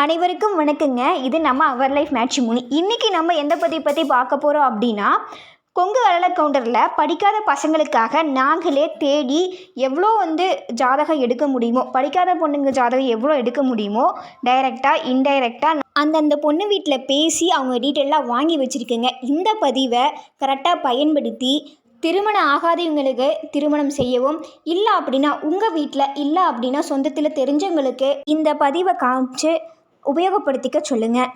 அனைவருக்கும் வணக்கங்க. இது நம்ம அவர் லைஃப் மேட்ச்மோனி இன்றைக்கி நம்ம எந்த பற்றி பற்றி பார்க்க போகிறோம் அப்படின்னா கொங்கு வளல கவுண்டரில் படிக்காத பசங்களுக்காக நாங்களே தேடி எவ்வளோ வந்து ஜாதகம் எடுக்க முடியுமோ படிக்காத பொண்ணுங்க ஜாதகம் எவ்வளோ எடுக்க முடியுமோ டைரெக்டாக இன்டைரக்டாக அந்தந்த பொண்ணு வீட்டில் பேசி அவங்க டீட்டெயிலாக வாங்கி வச்சுருக்கேங்க. இந்த பதிவை கரெக்டாக பயன்படுத்தி திருமணம் ஆகாதவங்களுக்கு திருமணம் செய்யவும் இல்லை அப்படின்னா உங்கள் வீட்டில் இல்லை அப்படின்னா சொந்தத்தில் தெரிஞ்சவங்களுக்கு இந்த பதிவை காமிச்சு உபயோகப்படுத்திக்க சொல்லுங்கள்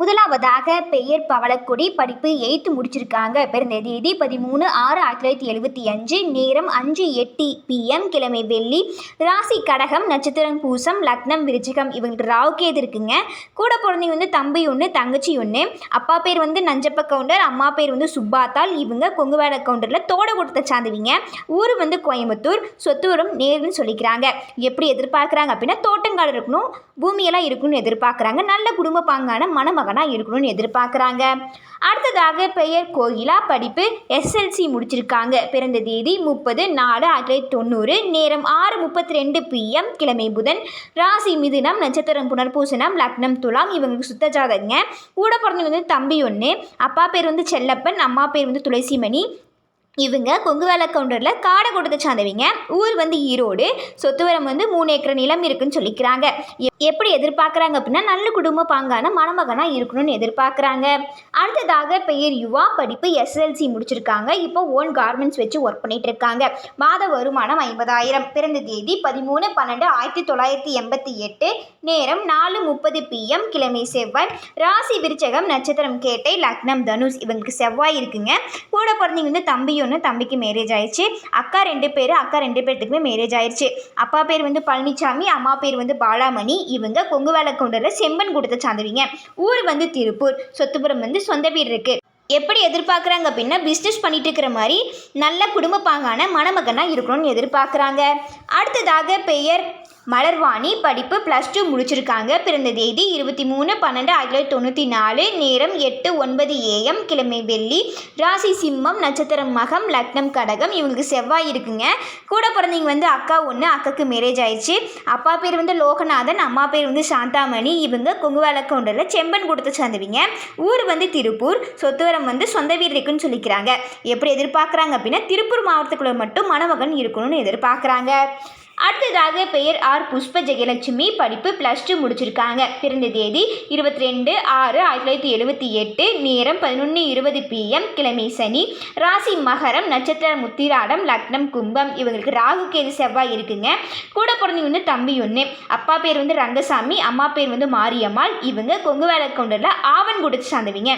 முதலாவதாக பெயர் பவளக்குடி படிப்பு எயித்து முடிச்சிருக்காங்க. பிறந்த தேதி பதிமூணு ஆறு ஆயிரத்தி தொள்ளாயிரத்தி எழுபத்தி அஞ்சு. நேரம் அஞ்சு எட்டு பிஎம் கிழமை வெள்ளி. ராசி கடகம் நட்சத்திரம் பூசம் லக்னம் விருச்சிகம் இவங்களுக்கு ராவுகேது இருக்குங்க. கூட பிறந்தவங்க வந்து தம்பி ஒன்று தங்கச்சி ஒன்று அப்பா பேர் வந்து நஞ்சப்ப கவுண்டர் அம்மா பேர் வந்து சுப்பாத்தாள். இவங்க கொங்குவேட கவுண்டரில் தோட கொடுத்த சார்ந்தவங்க. ஊர் வந்து கோயம்புத்தூர். சொத்துவரம் நேருன்னு சொல்லிக்கிறாங்க. எப்படி எதிர்பார்க்குறாங்க அப்படின்னா தோட்டங்காடு இருக்கணும் பூமியெல்லாம் இருக்கணும்னு எதிர்பார்க்குறாங்க. நல்ல குடும்ப பாங்கான மகனாக இருக்கணும்னு எதிர்பார்க்குறாங்க. அடுத்ததாக பெயர் கோகிலா படிப்பு எஸ்எல்சி முடிச்சிருக்காங்க. பிறந்த தேதி முப்பது நாலு ஆயிரத்தி தொள்ளாயிரத்தி தொண்ணூறு நேரம் ஆறு முப்பத்தி ரெண்டு பிஎம் கிழமை புதன் ராசி மிதுனம் நட்சத்திரம் புனர்பூசனம் லக்னம் துலாம் இவங்களுக்கு சுத்த ஜாதகங்க. கூட பிறந்தவங்க வந்து தம்பி ஒன்று அப்பா பேர் வந்து செல்லப்பன் அம்மா பேர் வந்து துளசிமணி இவங்க கொங்கு வேலை கவுண்டரில் காடை கொடுத்து சார்ந்தவங்க ஊர் வந்து ஈரோடு சொத்துவரம் வந்து மூணு ஏக்கர் நிலம் இருக்குன்னு சொல்லிக்கிறாங்க. எ- எப்படி எதிர்பார்க்குறாங்க அப்படின்னா நல்ல குடும்ப பாங்கான மணமகனாக இருக்கணும்னு எதிர்பார்க்குறாங்க. அடுத்ததாக பெயர் யுவா படிப்பு எஸ்எல்சி முடிச்சிருக்காங்க. இப்போ ஓன் கார்மெண்ட்ஸ் வச்சு ஒர்க் பண்ணிட்டு இருக்காங்க. மாத வருமானம் ஐம்பதாயிரம். பிறந்த தேதி பதிமூணு பன்னெண்டு ஆயிரத்தி தொள்ளாயிரத்தி எண்பத்தி எட்டு. நேரம் நாலு முப்பது பிஎம் கிழமை செவ்வாய். ராசி விருச்சகம் நட்சத்திரம் கேட்டை லக்னம் தனுஷ் இவங்களுக்கு செவ்வாய் இருக்குங்க. கூட பிறந்தவங்க வந்து தம்பியும் ஒன்று தம்பிக்கு மேரேஜ் ஆயிடுச்சு. அக்கா ரெண்டு பேர் அக்கா ரெண்டு பேர்த்துக்குமே மேரேஜ் ஆயிடுச்சு. அப்பா பேர் வந்து பழனிசாமி அம்மா பேர் வந்து பாலாமணி. இவங்க கொங்கு வேலை கவுண்டரில் கொடுத்த சார்ந்தவங்க ஊர் வந்து திருப்பூர் சொத்துப்புறம் வந்து சொந்த வீடு இருக்குது எப்படி எதிர்பார்க்குறாங்க அப்படின்னா பிஸ்னஸ் பண்ணிட்டு இருக்கிற மாதிரி நல்ல குடும்ப பாங்கான மணமகனாக இருக்கணும்னு எதிர்பார்க்குறாங்க. அடுத்ததாக பெயர் மலர்வாணி படிப்பு ப்ளஸ் டூ முடிச்சிருக்காங்க. பிறந்த தேதி இருபத்தி மூணு பன்னெண்டு ஆயிரத்தி தொள்ளாயிரத்தி தொண்ணூற்றி நாலு. நேரம் எட்டு ஒன்பது ஏஎம் கிழமை வெள்ளி. ராசி சிம்மம் நட்சத்திரம் மகம் லக்னம் கடகம். இவங்களுக்கு செவ்வாய் இருக்குங்க. கூட பிறந்தவங்க வந்து அக்கா ஒன்று அக்காவுக்கு மேரேஜ் ஆயிடுச்சு. அப்பா பேர் வந்து லோகநாதன் அம்மா பேர் வந்து சாந்தாமணி. இவங்க கொங்கு செம்பன் கொடுத்து சேர்ந்தவங்க ஊர் வந்து திருப்பூர். சொத்துவரம் வந்து சொந்த வீடு இருக்குன்னு சொல்லிக்கிறாங்க. எப்படி எதிர்பார்க்குறாங்க அப்படின்னா திருப்பூர் மாவட்டத்துக்குள்ளே மட்டும் மணமகன் இருக்கணும்னு எதிர்பார்க்குறாங்க. அடுத்ததாக பெயர் ஆர். புஷ்ப ஜெயலட்சுமி படிப்பு ப்ளஸ் டூ முடிச்சிருக்காங்க. பிறந்த தேதி இருபத்தி ரெண்டு ஆறு ஆயிரத்தி தொள்ளாயிரத்தி எழுபத்தி எட்டு. நேரம் பதினொன்று இருபது பிஎம் கிழமை சனி. ராசி மகரம் நட்சத்திரம் முத்திராடம் லக்னம் கும்பம். இவங்களுக்கு ராகு கேது செவ்வாய் இருக்குங்க. கூட பிறந்தவங்க வந்து தம்பி ஒன்று அப்பா பேர் வந்து ரங்கசாமி. அம்மா பேர் வந்து மாரியம்மாள். இவங்க கொங்கு வேலை கவுண்டரில் ஆவன் குடிச்சு சார்ந்தவங்க.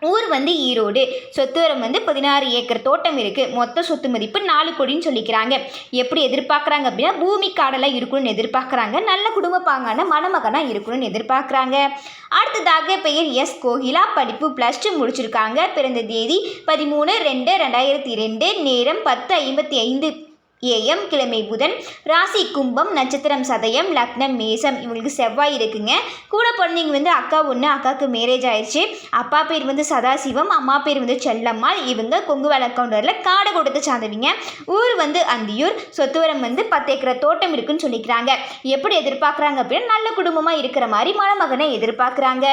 ஊர் வந்து ஈரோடு. சொத்துவரம் வந்து பதினாறு ஏக்கர் தோட்டம் இருக்குது மொத்த சொத்து மதிப்பு நாலு கோடின்னு சொல்லிக்கிறாங்க. எப்படி எதிர்பார்க்குறாங்க அப்படின்னா பூமி காடெல்லாம் இருக்கணும்னு எதிர்பார்க்குறாங்க. நல்ல குடும்ப பாங்கான மணமகனாக இருக்கணும்னு எதிர்பார்க்குறாங்க. அடுத்ததாக பெயர் எஸ். கோகிலா. படிப்பு ப்ளஸ் டூ முடிச்சிருக்காங்க. பிறந்த தேதி பதிமூணு ரெண்டு ரெண்டாயிரத்தி ரெண்டு. நேரம் பத்து ஐம்பத்தி ஐந்து. ஏஎம் கிழமை புதன் ராசி கும்பம் நட்சத்திரம் சதயம் லக்னம் மேசம் இவங்களுக்கு செவ்வாய் இருக்குங்க. கூட பிறந்தவங்க வந்து அக்கா ஒன்று அக்காவுக்கு மேரேஜ் ஆயிடுச்சு அப்பா பேர் வந்து சதாசிவம் அம்மா பேர் வந்து செல்லம்மாள். இவங்க கொங்கு கவுண்டரில் காடை கொடுத்து சார்ந்தவங்க. ஊர் வந்து அந்தியூர் சொத்துவரம் வந்து பத்து ஏக்கரை தோட்டம் இருக்குன்னு சொல்லிக்கிறாங்க. எப்படி எதிர்பார்க்குறாங்க அப்படின்னா நல்ல குடும்பமாக இருக்கிற மாதிரி மணமகனை எதிர்பார்க்குறாங்க.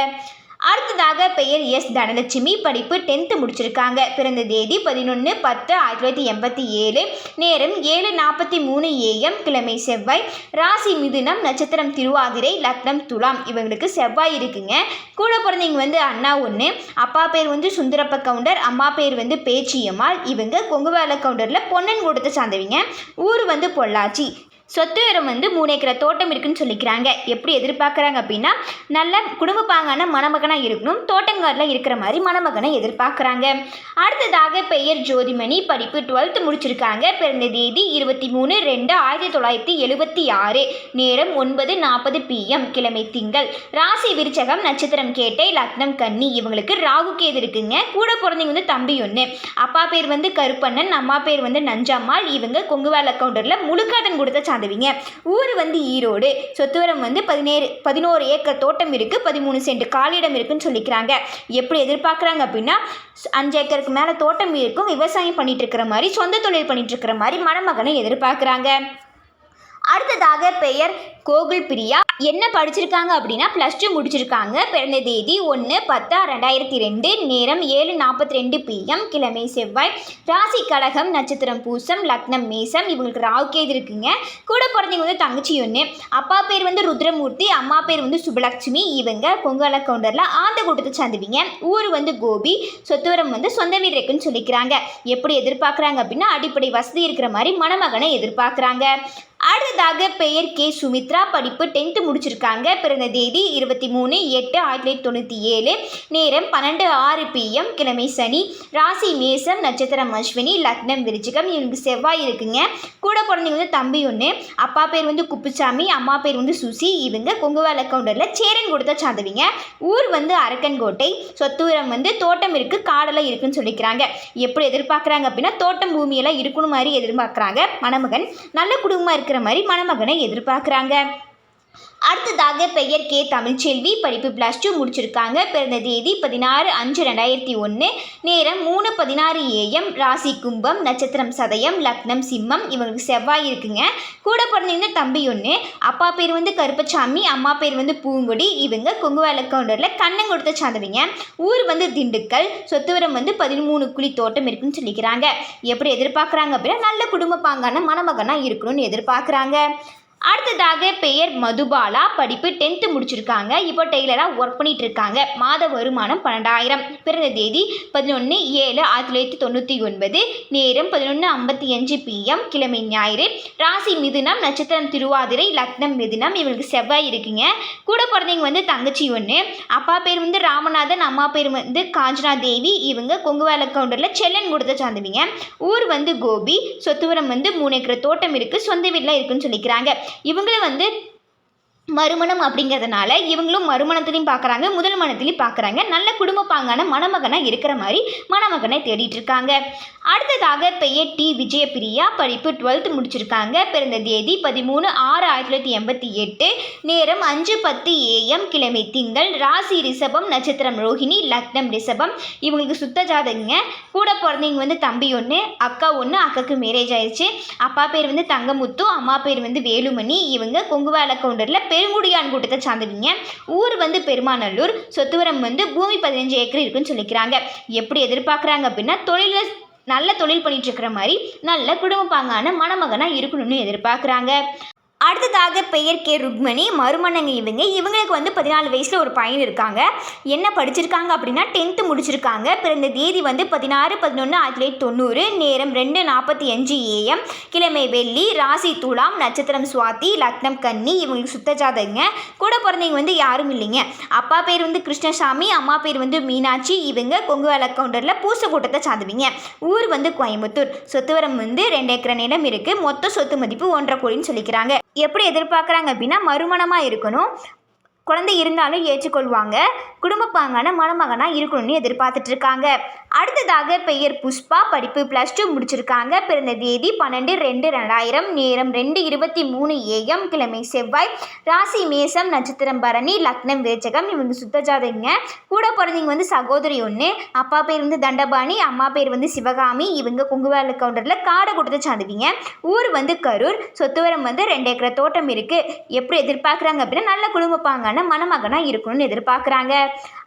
அடுத்ததாக பெயர் எஸ் தனலட்சுமி. படிப்பு டென்த்து முடிச்சிருக்காங்க. பிறந்த தேதி பதினொன்று பத்து ஆயிரத்தி தொள்ளாயிரத்தி எண்பத்தி ஏழு. நேரம் ஏழு நாற்பத்தி மூணு ஏஎம் கிழமை செவ்வாய். ராசி மிதுனம் நட்சத்திரம் திருவாதிரை லக்னம் துலாம். இவங்களுக்கு செவ்வாய் இருக்குங்க. கூட பிறந்தவங்க வந்து அண்ணா ஒன்று அப்பா பேர் வந்து சுந்தரப்ப கவுண்டர். அம்மா பேர் வந்து பேச்சியம்மாள். இவங்க கொங்குவேலை கவுண்டரில் பொன்னன் கூடத்தை சார்ந்தவங்க. ஊர் வந்து பொள்ளாச்சி. சொத்து உயரம் வந்து மூணு ஏக்கரை தோட்டம் இருக்குன்னு சொல்லிக்கிறாங்க. எப்படி எதிர்பார்க்குறாங்க அப்படின்னா நல்ல குடும்ப பாங்கான மணமகனாக இருக்கணும் தோட்டங்காரில் இருக்கிற மாதிரி மணமகனை எதிர்பார்க்குறாங்க. அடுத்ததாக பெயர் ஜோதிமணி படிப்பு டுவெல்த்து முடிச்சிருக்காங்க. பிறந்த தேதி இருபத்தி மூணு ரெண்டு ஆயிரத்தி தொள்ளாயிரத்தி எழுபத்தி ஆறு. நேரம் ஒன்பது நாற்பது பிஎம் கிழமை திங்கள். ராசி விருச்சகம் நட்சத்திரம் கேட்டை லக்னம் கன்னி இவங்களுக்கு ராகு கேது இருக்குங்க. கூட பிறந்தவங்க வந்து தம்பி ஒன்று அப்பா பேர் வந்து கருப்பண்ணன் அம்மா பேர் வந்து நஞ்சம்மாள். இவங்க கொங்குவேல் கவுண்டரில் முழுக்காதன் கொடுத்த சார்ந்தவங்க. ஊர் வந்து ஈரோடு. சொத்துவரம் வந்து பதினேழு பதினோரு ஏக்கர் தோட்டம் இருக்குது பதிமூணு சென்ட் காலியிடம் இருக்குன்னு சொல்லிக்கிறாங்க. எப்படி எதிர்பார்க்குறாங்க அப்படின்னா அஞ்சு ஏக்கருக்கு மேலே தோட்டம் இருக்கும் விவசாயம் பண்ணிகிட்டு இருக்கிற மாதிரி சொந்த தொழில் பண்ணிகிட்டு இருக்கிற மாதிரி மணமகனை எதிர்பார்க்குறாங்க. அடுத்ததாக பெயர் கோகுல் பிரியா என்ன படிச்சிருக்காங்க அப்படின்னா ப்ளஸ் டூ முடிச்சிருக்காங்க. பிறந்த தேதி ஒன்று பத்தா ரெண்டாயிரத்தி ரெண்டு. நேரம் ஏழு நாற்பத்தி ரெண்டு பிஎம் கிழமை செவ்வாய். ராசி கடகம் நட்சத்திரம் பூசம் லக்னம் மேசம். இவங்களுக்கு ராவுக்கேது இருக்குங்க. கூட பிறந்தவங்க வந்து தங்கச்சி ஒன்று அப்பா பேர் வந்து ருத்ரமூர்த்தி. அம்மா பேர் வந்து சுபலட்சுமி இவங்க பொங்கல கவுண்டரில் ஆந்த கூட்டத்தை சார்ந்துவீங்க. ஊர் வந்து கோபி. சொத்துவரம் வந்து சொந்த வீடு இருக்குன்னு சொல்லிக்கிறாங்க. எப்படி எதிர்பார்க்குறாங்க அப்படின்னா அடிப்படை வசதி இருக்கிற மாதிரி மணமகனை எதிர்பார்க்குறாங்க. அடுத்ததாக பெயர் கே. சுமித்ரா. படிப்பு டென்த்து முடிச்சிருக்காங்க. பிறந்த தேதி இருபத்தி மூணு எட்டு ஆயிரத்தி தொள்ளாயிரத்தி தொண்ணூற்றி ஏழு. நேரம் பன்னெண்டு ஆறு பிஎம் கிழமை சனி. ராசி மேசம் நட்சத்திரம் அஸ்வினி லக்னம் விருச்சிகம். இவங்களுக்கு செவ்வாய் இருக்குங்க. கூட பிறந்தவங்க வந்து தம்பி ஒன்று அப்பா பேர் வந்து குப்புசாமி. அம்மா பேர் வந்து சுசி. இவங்க கொங்குவால கவுண்டரில் சேரன் கொடுத்தா சார்ந்துவிங்க ஊர் வந்து அரக்கன்கோட்டை சொத்தூரம் வந்து தோட்டம் இருக்குது காடெல்லாம் இருக்குன்னு சொல்லிக்கிறாங்க. எப்படி எதிர்பார்க்குறாங்க அப்படின்னா தோட்டம் பூமியெல்லாம் இருக்கணும் மாதிரி எதிர்பார்க்குறாங்க. மணமகன் நல்ல குடும்பமாக இருக்கிற மாதிரி மணமகனை எதிர்பார்க்குறாங்க. அடுத்ததாக பெயர் கே தமிழ்ச்செல்வி. படிப்பு ப்ளஸ் டூ முடிச்சிருக்காங்க. பிறந்த தேதி பதினாறு அஞ்சு ரெண்டாயிரத்தி ஒன்று நேரம் மூணு பதினாறு ஏஎம் ராசி கும்பம் நட்சத்திரம் சதயம் லக்னம் சிம்மம். இவங்களுக்கு செவ்வாய் இருக்குங்க. கூட பிறந்தீங்கன்னா தம்பி ஒன்று அப்பா பேர் வந்து கருப்பசாமி அம்மா பேர் வந்து பூங்கொடி. இவங்க கொங்குவேல கவுண்டரில் கண்ணன் கொடுத்த சாந்தவிங்க ஊர் வந்து திண்டுக்கல். சொத்துவரம் வந்து பதிமூணு குழி தோட்டம் இருக்குன்னு சொல்லிக்கிறாங்க. எப்படி எதிர்பார்க்குறாங்க அப்படின்னா நல்ல குடும்ப பாங்கான மணமகனாக இருக்கணும்னு எதிர்பார்க்குறாங்க. அடுத்ததாக பெயர் மதுபாலா. படிப்பு டென்த்து முடிச்சிருக்காங்க. இப்போ டெய்லராக ஒர்க் பண்ணிட்டு இருக்காங்க மாத வருமானம் பன்னெண்டாயிரம். பிறந்த தேதி பதினொன்று ஏழு ஆயிரத்தி தொள்ளாயிரத்தி தொண்ணூற்றி ஒன்பது. நேரம் பதினொன்று ஐம்பத்தி அஞ்சு பிஎம் கிழமை ஞாயிறு. ராசி மிதுனம் நட்சத்திரம் திருவாதிரை லக்னம் மிதுனம். இவங்களுக்கு செவ்வாய் இருக்குங்க. கூட பிறந்தவங்க வந்து தங்கச்சி ஒன்று அப்பா பேர் வந்து ராமநாதன் அம்மா பேர் வந்து காஞ்சனா தேவி. இவங்க கொங்குவேல கவுண்டரில் செல்லன் கொடுத்த சார்ந்தவங்க. ஊர் வந்து கோபி. சொத்துவரம் வந்து மூணு ஏக்கர் தோட்டம் இருக்குது சொந்த வீட்டில் இருக்குன்னு சொல்லிக்கிறாங்க. இவங்களே வந்து மறுமணம் அப்படிங்கிறதுனால இவங்களும் மறுமணத்துலையும் பார்க்குறாங்க முதல் மணத்துலையும் பார்க்குறாங்க நல்ல குடும்ப பாங்கான மணமகனாக இருக்கிற மாதிரி மணமகனை தேடிட்டு இருக்காங்க. அடுத்ததாக பெயர் டி. விஜயபிரியா. படிப்பு டுவெல்த் முடிச்சிருக்காங்க. பிறந்த தேதி பதிமூணு ஆறு ஆயிரத்தி தொள்ளாயிரத்தி எண்பத்தி எட்டு. நேரம் அஞ்சு பத்து ஏஎம் கிழமை திங்கள். ராசி ரிஷபம் நட்சத்திரம் ரோஹிணி லக்னம் ரிஷபம். இவங்களுக்கு சுத்த ஜாதகங்க. கூட பிறந்தவங்க வந்து தம்பி ஒன்று அக்கா ஒன்று அக்காவுக்கு மேரேஜ் ஆயிடுச்சு அப்பா பேர் வந்து தங்கமுத்து அம்மா பேர் வந்து வேலுமணி. இவங்க கொங்குவேல கவுண்டரில் பெருங்குடியான் கூட்டத்தை சார்ந்தவங்க. ஊர் வந்து பெருமாநல்லூர். சொத்துவரம் வந்து பூமி பதினஞ்சு ஏக்கர் இருக்குன்னு சொல்லிக்கிறாங்க. எப்படி எதிர்பார்க்குறாங்க அப்படின்னா தொழிலில் நல்ல தொழில் பண்ணிட்டு இருக்கிற மாதிரி நல்ல குடும்ப பாங்கான மணமகனாக இருக்கணும்னு எதிர்பார்க்குறாங்க. அடுத்ததாக பெயர் கே ருக்மணி மருமணங்க இவங்க. இவங்களுக்கு வந்து பதினாலு வயசில் ஒரு பையன் இருக்காங்க. என்ன படிச்சிருக்காங்க அப்படின்னா டென்த்து முடிச்சிருக்காங்க. பிறந்த தேதி வந்து பதினாறு பதினொன்று ஆயிரத்தி தொள்ளாயிரத்தி தொண்ணூறு. நேரம் ரெண்டு நாற்பத்தி அஞ்சு ஏஎம் கிழமை வெள்ளி ராசி துலாம் நட்சத்திரம் சுவாதி லக்னம் கன்னி. இவங்களுக்கு சுத்த ஜாதகங்க. கூட பிறந்தவங்க வந்து யாரும் இல்லைங்க. அப்பா பேர் வந்து கிருஷ்ணசாமி அம்மா பேர் வந்து மீனாட்சி. இவங்க கொங்குவேல கவுண்டரில் பூச கூட்டத்தை ஊர் வந்து கோயம்புத்தூர். சொத்துவரம் வந்து ரெண்டு ஏக்கர் நிலம் இருக்குது மொத்த சொத்து மதிப்பு ஒன்றரை கோடின்னு சொல்லிக்கிறாங்க. எப்படி எதிர்பார்க்குறாங்க அப்படின்னா மறுமணமாக இருக்கணும். குழந்தை இருந்தாலும் ஏற்றுக்கொள்வாங்க. குடும்பப்பாங்கான மணமகனாக இருக்கணும்னு எதிர்பார்த்துட்ருக்காங்க அடுத்ததாக பெயர் புஷ்பா. படிப்பு ப்ளஸ் டூ முடிச்சிருக்காங்க. பிறந்த தேதி பன்னெண்டு ரெண்டு ரெண்டாயிரம். நேரம் ரெண்டு இருபத்தி மூணு ஏஎம் கிழமை செவ்வாய். ராசி மேசம் நட்சத்திரம் பரணி லக்னம் விருச்சகம். இவங்க சுத்தஜாதகங்க கூட பிறந்தவங்க வந்து சகோதரி ஒன்று அப்பா பேர் வந்து தண்டபாணி. அம்மா பேர் வந்து சிவகாமி. இவங்க குங்குவேல கவுண்டரில் காடை கொடுத்து சாந்துவீங்க. ஊர் வந்து கரூர். சொத்துவரம் வந்து ரெண்டு ஏக்கர் தோட்டம் இருக்குது எப்படி எதிர்பார்க்குறாங்க அப்படின்னா நல்ல குடும்பப்பாங்கன்னா மணமகனாக இருக்கணும்னு எதிர்பார்க்குறாங்க.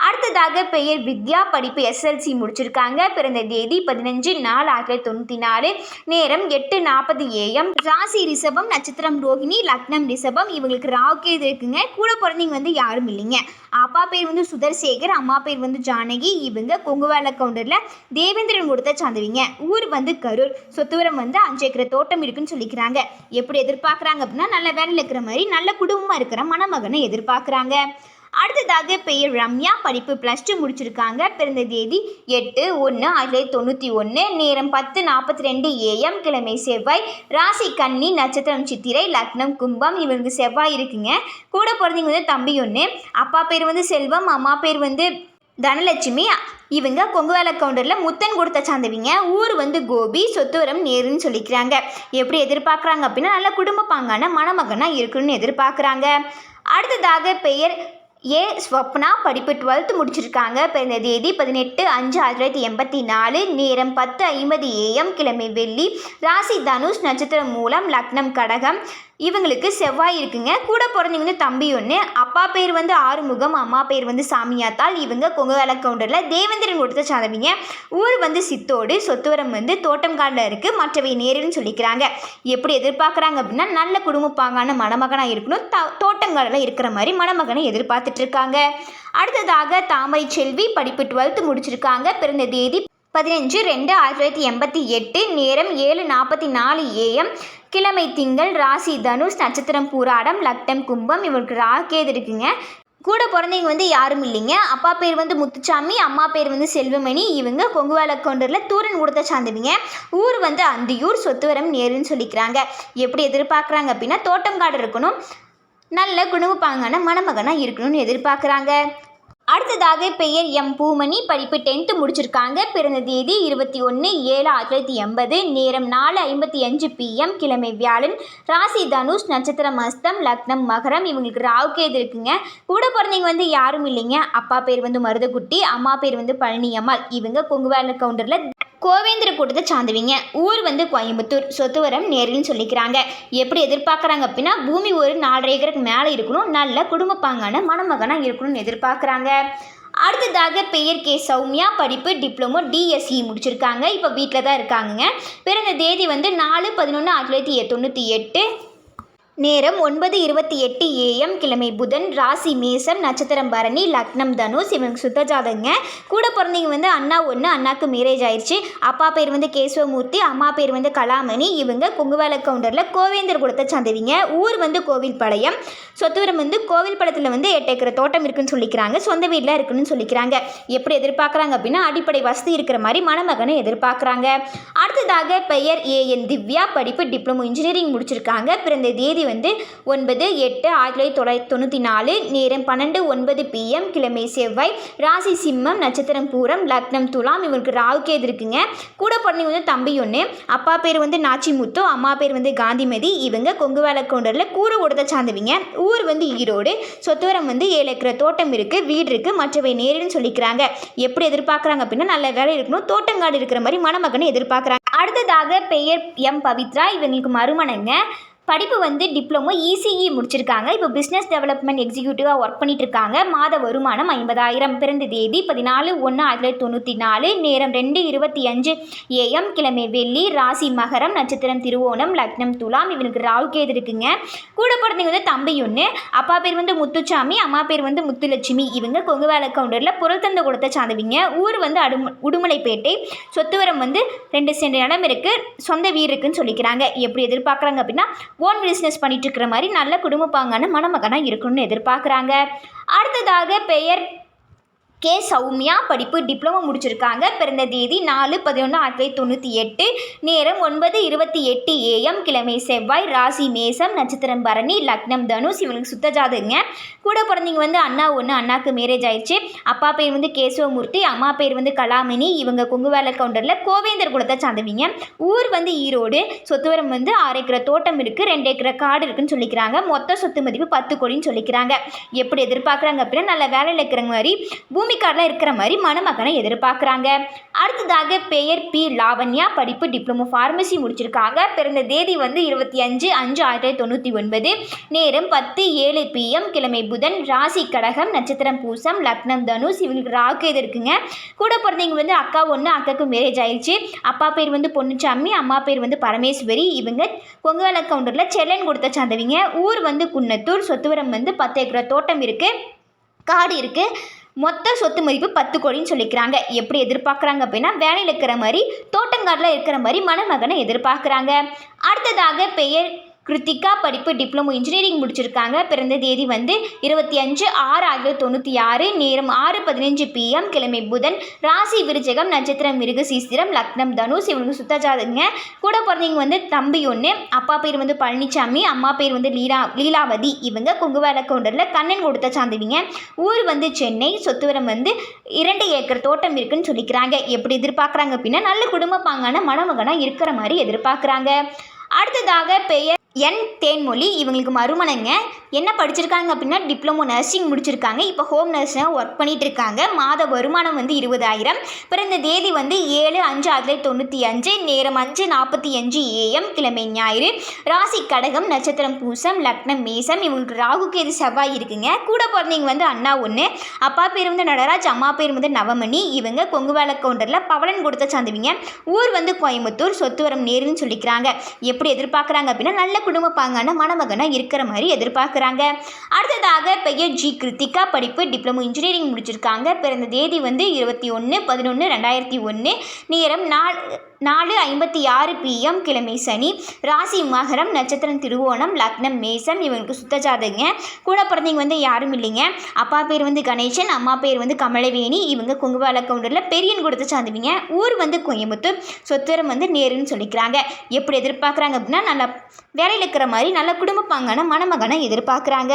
அடுத்ததாக பெயர் வித்யா. படிப்பு எஸ்எல்சி முடிச்சிருக்காங்க. பிறந்த தேதி பதினஞ்சு நாலு ஆயிரத்தி தொள்ளாயிரத்தி தொண்ணூற்றி நாலு. நேரம் எட்டு நாற்பது ஏஎம் ராசி ரிஷபம் நட்சத்திரம் ரோஹிணி லக்னம் ரிஷபம். இவங்களுக்கு ராவுக்கேது இருக்குங்க. கூட பிறந்தவங்க வந்து யாரும் இல்லைங்க. அப்பா பேர் வந்து சுதர்சேகர் அம்மா பேர் வந்து ஜானகி. இவங்க கொங்குவேல கவுண்டரில் தேவேந்திரன் கொடுத்த சாந்தவிங்க. ஊர் வந்து கரூர். சொத்துவரம் வந்து அஞ்சு ஏக்கர் தோட்டம் இருக்குன்னு சொல்லிக்கிறாங்க. எப்படி எதிர்பார்க்குறாங்க அப்படின்னா நல்ல வேலையில் இருக்கிற மாதிரி நல்ல குடும்பமாக இருக்கிற மணமகனை எதிர்பார்க்குறாங்க. அடுத்ததாக பெயர் ரம்யா. படிப்பு ப்ளஸ் டூ முடிச்சிருக்காங்க. பிறந்த தேதி எட்டு ஒன்று ஆயிரத்தி தொள்ளாயிரத்தி தொண்ணூற்றி ஒன்று நேரம் பத்து நாற்பத்தி ரெண்டு ஏஎம் கிழமை செவ்வாய். ராசி கன்னி நட்சத்திரம் சித்திரை லக்னம் கும்பம். இவங்களுக்கு செவ்வாய் இருக்குங்க. கூட பிறந்தவங்க வந்து தம்பி ஒன்று அப்பா பேர் வந்து செல்வம். அம்மா பேர் வந்து தனலட்சுமி. இவங்க கொங்குவேல கவுண்டரில் முத்தன் கொடுத்த சாந்தவிங்க. ஊர் வந்து கோபி சொத்துவரம் நேருன்னு சொல்லிக்கிறாங்க. எப்படி எதிர்பார்க்குறாங்க அப்படின்னா நல்ல குடும்ப பாங்கான மணமகனாக இருக்கணும்னு எதிர்பார்க்குறாங்க. அடுத்ததாக பெயர் ஏ ஸ்வப்னா படிப்பு டுவெல்த்து முடிச்சிருக்காங்க. பிறந்த தேதி பதினெட்டு அஞ்சு ஆயிரத்தி தொள்ளாயிரத்தி எண்பத்தி நாலு. நேரம் பத்து ஐம்பது ஏஎம் கிழமை வெள்ளி. ராசி தனுஷ் நட்சத்திரம் மூலம் லக்னம் கடகம். இவங்களுக்கு செவ்வாய் இருக்குங்க. கூட பிறந்தவங்க வந்து தம்பி ஒன்று அப்பா பேர் வந்து ஆறுமுகம் அம்மா பேர் வந்து சாமியாத்தாள். இவங்க கொங்கு வேலை கவுண்டரில் தேவேந்திரன் கொடுத்த சாதவிங்க ஊர் வந்து சித்தோடு சொத்துவரம் வந்து தோட்டம்காடில் இருக்குது மற்றவை நேரில்னு சொல்லிக்கிறாங்க. எப்படி எதிர்பார்க்குறாங்க அப்படின்னா நல்ல குடும்பப்பாங்கான மணமகனாக இருக்கணும். த தோட்டங்காடில் இருக்கிற மாதிரி மணமகனை எதிர்பார்த்துட்டு இருக்காங்க. அடுத்ததாக தாமரை செல்வி படிப்பு டுவெல்த்து முடிச்சிருக்காங்க. பிறந்த தேதி பதினஞ்சு ரெண்டு ஆயிரத்தி தொள்ளாயிரத்தி எண்பத்தி எட்டு நேரம் ஏழு நாற்பத்தி நாலு ஏஎம் கிழமை திங்கள் ராசி தனுஷ் நட்சத்திரம் பூராடம் லக்னம் கும்பம் இவருக்கு ராக்கேது இருக்குங்க. கூட பிறந்தவங்க வந்து யாரும் இல்லைங்க. அப்பா பேர் வந்து முத்துச்சாமி அம்மா பேர் வந்து செல்வமணி. இவங்க கொங்கு வேலக்கொண்டரில் தூரன் கொடுத்த சார்ந்தவங்க ஊர் வந்து அந்தியூர் சொத்துவரம் நேருன்னு சொல்லிக்கிறாங்க. எப்படி எதிர்பார்க்குறாங்க அப்படின்னா தோட்டம் காடு இருக்கணும். நல்ல குடும்பப்பாங்கான மணமகனாக இருக்கணும்னு எதிர்பார்க்குறாங்க. அடுத்ததாக பெயர் எம். பூமணி. படிப்பு டென்த்து முடிச்சிருக்காங்க. பிறந்த தேதி இருபத்தி ஒன்று ஏழு ஆயிரத்தி தொள்ளாயிரத்தி எண்பது. நேரம் நாலு ஐம்பத்தி அஞ்சு பிஎம் கிழமை வியாழன். ராசி தனுஷ் நட்சத்திரம் அஸ்தம் லக்னம் மகரம். இவங்களுக்கு ராவுகேது இருக்குங்க. கூட பிறந்தவங்க வந்து யாரும் இல்லைங்க. அப்பா பேர் வந்து மருதகுட்டி அம்மா பேர் வந்து பழனியம்மாள். இவங்க கொங்குவேல கவுண்டரில் கோவேந்திர கூட்டத்தை சார்ந்துவீங்க. ஊர் வந்து கோயம்புத்தூர். சொத்துவரம் நேரில்னு சொல்லிக்கிறாங்க. எப்படி எதிர்பார்க்குறாங்க அப்படின்னா பூமி ஒரு நாலரை ஏக்கருக்கு மேலே இருக்கணும். நல்ல குடும்பப்பாங்கான மணமகனாக இருக்கணும்னு எதிர்பார்க்குறாங்க. அடுத்ததாக பெயர் கே. சௌமியா. படிப்பு டிப்ளமோ டிஎஸ்சி முடிச்சிருக்காங்க. இப்போ வீட்டில் தான் இருக்காங்கங்க. பிறந்த தேதி வந்து நாலு பதினொன்று ஆயிரத்தி தொள்ளாயிரத்தி தொண்ணூற்றி எட்டு. நேரம் ஒன்பது இருபத்தி எட்டு ஏஎம் கிழமை புதன் ராசி மேசம் நட்சத்திரம் பரணி லக்னம் தனுஷ் இவங்க சுத்த ஜாதகங்க. கூட பிறந்தவங்க வந்து அண்ணா ஒன்று அண்ணாக்கு மேரேஜ் ஆயிடுச்சு அப்பா பேர் வந்து கேசவமூர்த்தி அம்மா பேர் வந்து கலாமணி. இவங்க குங்குவால கவுண்டரில் கோவேந்தர் குலத்தை சார்ந்தவங்க. ஊர் வந்து கோவில் படையம் சொத்துவரம் வந்து கோவில் படத்தில் வந்து எட்டு ஏக்கர் தோட்டம் இருக்குன்னு சொல்லிக்கிறாங்க. சொந்த வீட்டில் இருக்குன்னு சொல்லிக்கிறாங்க. எப்படி எதிர்பார்க்குறாங்க அப்படின்னா அடிப்படை வசதி இருக்கிற மாதிரி மணமகனை எதிர்பார்க்குறாங்க. அடுத்ததாக பெயர் ஏஎன் திவ்யா. படிப்பு டிப்ளமோ இன்ஜினியரிங் முடிச்சிருக்காங்க. பிறந்த தேதி வந்து ஒன்பது எட்டு ஆயிரத்தி தொள்ளாயிரத்தி தொள்ளாயிரத்தி தொண்ணூற்றி நாலு நேரம் பன்னெண்டு ஒன்பது பிஎம் கிழமை செவ்வாய் ராசி சிம்மம் நட்சத்திரம் பூரம் லக்னம் துலாம் இவருக்கு ராவுகேது இருக்குங்க. கூட பிறந்தவங்க வந்து தம்பி ஒன்று அப்பா பேர் வந்து நாச்சிமுத்து அம்மா பேர் வந்து காந்திமதி இவங்க கொங்கு வேலை கவுண்டரில் கூறு கொடுத்த சார்ந்தவங்க. ஊர் வந்து ஈரோடு சொத்துவரம் வந்து ஏழு ஏக்கர் தோட்டம் இருக்குது வீடு இருக்குது மற்றவை நேரில்னு சொல்லிக்கிறாங்க. எப்படி எதிர்பார்க்குறாங்க அப்படின்னா நல்ல வேலை இருக்கணும் தோட்டங்காடு இருக்கிற மாதிரி மணமகனை எதிர்பார்க்குறாங்க. அடுத்ததாக பெயர் எம் பவித்ரா இவங்களுக்கு மறுமணங்க படிப்பு வந்து டிப்ளமோ இசிஇ முடிச்சிருக்காங்க. இப்போ பிஸ்னஸ் டெவலப்மெண்ட் எக்ஸிக்யூட்டிவாக ஒர்க் பண்ணிட்டுருக்காங்க. மாத வருமானம் ஐம்பதாயிரம். பிறந்த தேதி பதினாலு ஒன்று ஆயிரத்தி தொள்ளாயிரத்தி தொண்ணூற்றி நாலு. நேரம் ரெண்டு இருபத்தி அஞ்சு ஏஎம் கிழமை வெள்ளி. ராசி மகரம் நட்சத்திரம் திருவோணம் லக்னம் துலாம். இவனுக்கு ராவுகேது இருக்குங்க. கூட பிறந்தவங்க வந்து தம்பி ஒன்று அப்பா பேர் வந்து முத்துச்சாமி. அம்மா பேர் வந்து முத்துலட்சுமி. இவங்க கொங்கு வேலை கவுண்டரில் பொருள்தந்த கொடுத்த சார்ந்தவங்க ஊர் வந்து அடுமு உடுமலைப்பேட்டை. சொத்துவரம் வந்து ரெண்டு சென்ட் இடம் இருக்குது சொந்த வீடு இருக்குன்னு சொல்லிக்கிறாங்க. எப்படி எதிர்பார்க்குறாங்க அப்படின்னா ஓன் பிஸ்னஸ் பண்ணிட்டு இருக்கிற மாதிரி நல்ல குடும்பப்பாங்கான மணமகனாக இருக்கணும்னு எதிர்பார்க்குறாங்க. அடுத்ததாக பெயர் கே. சௌமியா படிப்பு டிப்ளமோ முடிச்சிருக்காங்க. பிறந்த தேதி நாலு பதினொன்று ஆயிரத்தி தொள்ளாயிரத்தி தொண்ணூற்றி எட்டு. நேரம் ஒன்பது இருபத்தி எட்டு ஏஎம். கிழமை செவ்வாய் ராசி மேசம் நட்சத்திரம் பரணி லக்னம் தனுஷ். இவங்களுக்கு சுத்தஜாதுங்க கூட பிறந்தவங்க வந்து அண்ணா ஒன்று அண்ணாக்கு மேரேஜ் ஆயிடுச்சு. அப்பா பேர் வந்து கேசவமூர்த்தி அம்மா பேர் வந்து கலாமினி இவங்க குங்குவேலை கவுண்டரில் கோவேந்தர் குலத்தை சார்ந்தவங்க. ஊர் வந்து ஈரோடு. சொத்துவரம் வந்து ஆறு ஏக்கரை தோட்டம் இருக்குது ரெண்டு ஏக்கரை காடு இருக்குன்னு சொல்லிக்கிறாங்க. மொத்த சொத்து மதிப்பு பத்து கோடின்னு சொல்லிக்கிறாங்க. எப்படி எதிர்பார்க்குறாங்க அப்படின்னா நல்ல வேலையில் இருக்கிற மாதிரி பூமிக்காரில் இருக்கிற மாதிரி மணமகனை எதிர்பார்க்குறாங்க. அடுத்ததாக பெயர் பி. லாவண்யா. படிப்பு டிப்ளமோ ஃபார்மசி முடிச்சிருக்காங்க. பிறந்த தேதி வந்து இருபத்தி அஞ்சு அஞ்சு ஆயிரத்தி தொள்ளாயிரத்தி தொண்ணூற்றி ஒன்பது. நேரம் பத்து ஏழு பிஎம் கிழமை புதன். ராசி கடகம் நட்சத்திரம் பூசம் லக்னம் தனுஷ் இவங்களுக்கு ராக்கேது இருக்குங்க. கூட பிறந்தவங்க வந்து அக்கா ஒன்று அக்காவுக்கு மேரேஜ் ஆயிடுச்சு. அப்பா பேர் வந்து பொன்னுச்சாமி அம்மா பேர் வந்து பரமேஸ்வரி. இவங்க பொங்கல் கவுண்டரில் செல்லன் கொடுத்த சார்ந்தவங்க ஊர் வந்து குன்னத்தூர். சொத்துவரம் வந்து பத்து ஏக்கர் தோட்டம் இருக்குது காடு இருக்குது மொத்த சொத்து மதிப்பு பத்து கோடின்னு சொல்லிக்கிறாங்க. எப்படி எதிர்பார்க்குறாங்க அப்படின்னா வேலையில் இருக்கிற மாதிரி தோட்டங்காட்டில் இருக்கிற மாதிரி மணமகனை எதிர்பார்க்குறாங்க. அடுத்ததாக பெயர் கிருத்திகா படிப்பு டிப்ளமோ இன்ஜினியரிங் முடிச்சிருக்காங்க. பிறந்த தேதி வந்து இருபத்தி அஞ்சு ஆறு ஆயிரத்தி தொண்ணூற்றி ஆறு. நேரம் ஆறு பதினஞ்சு பிஎம் கிழமை புதன். ராசி விருச்சகம் நட்சத்திரம் மிருக சீஸ்திரம் லக்னம் தனுஷ் இவங்க சுத்தஜாதகங்க. கூட பிறந்தவங்க வந்து தம்பி ஒன்று அப்பா பேர் வந்து பழனிசாமி அம்மா பேர் வந்து லீலா லீலாவதி. இவங்க கொங்குவேல கவுண்டரில் கண்ணன் கொடுத்த சார்ந்தவங்க ஊர் வந்து சென்னை சொத்துவரம் வந்து இரண்டு ஏக்கர் தோட்டம் இருக்குன்னு சொல்லிக்கிறாங்க. எப்படி எதிர்பார்க்குறாங்க அப்படின்னா நல்ல குடும்ப பாங்கான மணமகனாக இருக்கிற மாதிரி எதிர்பார்க்குறாங்க. அடுத்ததாக பெயர் என் தேன்மொழி இவங்களுக்கு மறுமணங்க என்ன படிச்சிருக்காங்க அப்படின்னா டிப்ளமோ நர்சிங் முடிச்சிருக்காங்க. இப்போ ஹோம் நர்ஸாக ஒர்க் பண்ணிட்டு இருக்காங்க. மாத வருமானம் வந்து இருபதாயிரம். பிறந்த தேதி வந்து ஏழு அஞ்சு ஆயிரத்தி தொள்ளாயிரத்தி தொண்ணூற்றி அஞ்சு நேரம் அஞ்சு நாற்பத்தி அஞ்சு ஏஎம் கிழமை ஞாயிறு. ராசி கடகம் நட்சத்திரம் பூசம் லக்னம் மேசம். இவங்களுக்கு ராகு கேது செவ்வாய் இருக்குங்க. கூட பிறந்தவங்க வந்து அண்ணா ஒன்று அப்பா பேர் வந்து நடராஜ் அம்மா பேர் வந்து நவமணி. இவங்க கொங்கு வேலை கவுண்டரில் பவளன் கொடுத்த சாந்துவிங்க. ஊர் வந்து கோயம்புத்தூர் சொத்து வரம் நேருன்னு சொல்லிக்கிறாங்க. எப்படி எதிர்பார்க்குறாங்க அப்படின்னா நல்ல குடும்ப பாங்கான மணமகனாக இருக்கிற மாதிரி எதிர்பார்க்குறாங்க. அடுத்ததாக பெயர் ஜி. கிருத்திகா. படிப்பு டிப்ளமோ இன்ஜினியரிங் முடிச்சிருக்காங்க. பிறந்த தேதி வந்து இருபத்தி ஒன்று பதினொன்று ரெண்டாயிரத்தி ஒன்று நேரம் நாலு நாலு ஐம்பத்தி ஆறு பிஎம் கிழமை சனி ராசி மகரம் நட்சத்திரம் திருவோணம் லக்னம் மேசம் இவங்களுக்கு சுத்த ஜாதகங்க கூட பிறந்தவங்க வந்து யாரும் இல்லைங்க. அப்பா பேர் வந்து கணேசன் அம்மா பேர் வந்து கமலவேணி. இவங்க குங்குபால கவுண்டரில் பெரியன் கொடுத்து சாந்துவிங்க ஊர் வந்து கோயம்புத்தூர். சொத்துரம் வந்து நேருன்னு சொல்லிக்கிறாங்க. எப்படி எதிர்பார்க்குறாங்க அப்படின்னா நல்லா வேலையில் இருக்கிற மாதிரி நல்ல குடும்ப பாங்கான மணமகனை எதிர்பார்க்குறாங்க.